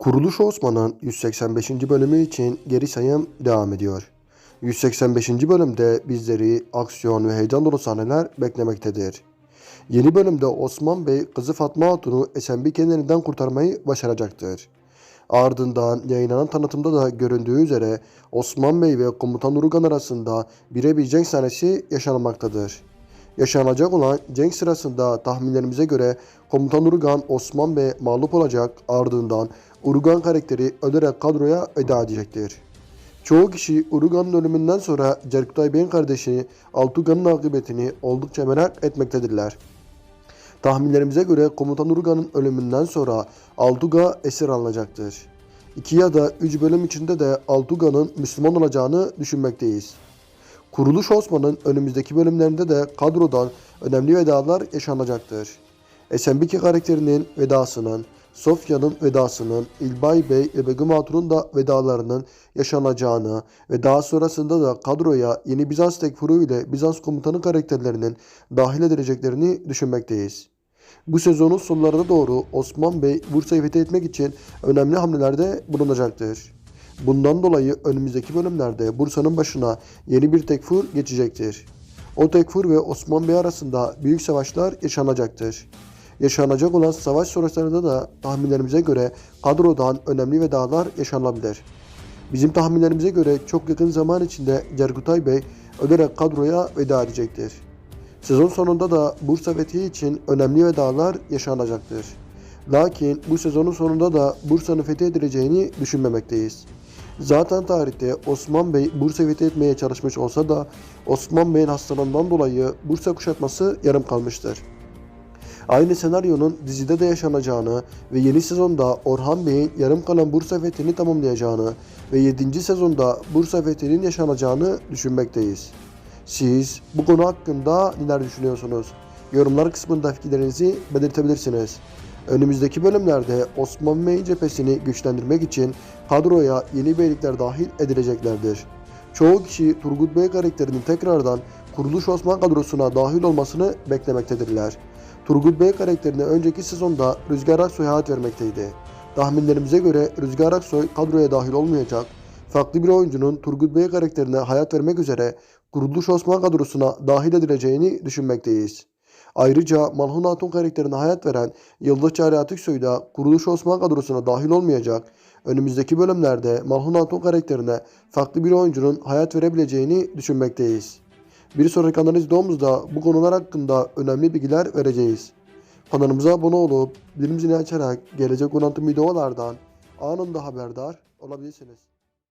Kuruluş Osman'ın 185. bölümü için geri sayım devam ediyor. 185. bölümde bizleri aksiyon ve heyecan dolu sahneler beklemektedir. Yeni bölümde Osman Bey kızı Fatma Hatun'u Esenbiken elinden kurtarmayı başaracaktır. Ardından yayınlanan tanıtımda da göründüğü üzere Osman Bey ve Komutan Urugan arasında birebir cenk sahnesi yaşanmaktadır. Yaşanacak olan cenk sırasında tahminlerimize göre Komutan Urugan Osman Bey mağlup olacak ardından Urugan karakteri ölerek kadroya veda edecektir. Çoğu kişi Urugan'ın ölümünden sonra Cerkutay Bey'in kardeşi Altugan'ın akıbetini oldukça merak etmektedirler. Tahminlerimize göre Komutan Urugan'ın ölümünden sonra Altuga esir alınacaktır. 2 ya da 3 bölüm içinde de Altuga'nın Müslüman olacağını düşünmekteyiz. Kuruluş Osman'ın önümüzdeki bölümlerinde de kadrodan önemli vedalar yaşanacaktır. Esenbiki karakterinin vedasının, Sofya'nın vedasının, İlbay Bey ve Begüm Hatun'un da vedalarının yaşanacağını ve daha sonrasında da kadroya yeni Bizans tekfuru ile Bizans komutanı karakterlerinin dahil edileceklerini düşünmekteyiz. Bu sezonun sonlarına doğru Osman Bey Bursa'yı fethetmek için önemli hamlelerde bulunacaktır. Bundan dolayı önümüzdeki bölümlerde Bursa'nın başına yeni bir tekfur geçecektir. O tekfur ve Osman Bey arasında büyük savaşlar yaşanacaktır. Yaşanacak olan savaş sonrasında da tahminlerimize göre kadrodan önemli vedalar yaşanabilir. Bizim tahminlerimize göre çok yakın zaman içinde Cerkutay Bey ölerek kadroya veda edecektir. Sezon sonunda da Bursa fethi için önemli vedalar yaşanacaktır. Lakin bu sezonun sonunda da Bursa'nın fethedileceğini düşünmemekteyiz. Zaten tarihte Osman Bey Bursa fethetmeye çalışmış olsa da Osman Bey'in hastalığından dolayı Bursa kuşatması yarım kalmıştır. Aynı senaryonun dizide de yaşanacağını ve yeni sezonda Orhan Bey'in yarım kalan Bursa fethini tamamlayacağını ve 7. sezonda Bursa fethinin yaşanacağını düşünmekteyiz. Siz bu konu hakkında neler düşünüyorsunuz? Yorumlar kısmında fikirlerinizi belirtebilirsiniz. Önümüzdeki bölümlerde Osman Bey cephesini güçlendirmek için kadroya yeni beylikler dahil edileceklerdir. Çoğu kişi Turgut Bey karakterinin tekrardan Kuruluş Osman kadrosuna dahil olmasını beklemektedirler. Turgut Bey karakterine önceki sezonda Rüzgar Aksoy hayat vermekteydi. Tahminlerimize göre Rüzgar Aksoy kadroya dahil olmayacak, farklı bir oyuncunun Turgut Bey karakterine hayat vermek üzere Kuruluş Osman kadrosuna dahil edileceğini düşünmekteyiz. Ayrıca Malhun Hatun karakterine hayat veren Yıldız Çağrı Atiksoy da Kuruluş Osman kadrosuna dahil olmayacak. Önümüzdeki bölümlerde Malhun Hatun karakterine farklı bir oyuncunun hayat verebileceğini düşünmekteyiz. Bir sonraki analiz videomuzda bu konular hakkında önemli bilgiler vereceğiz. Kanalımıza abone olup bildirim zilini açarak gelecek olan tüm videolardan anında haberdar olabilirsiniz.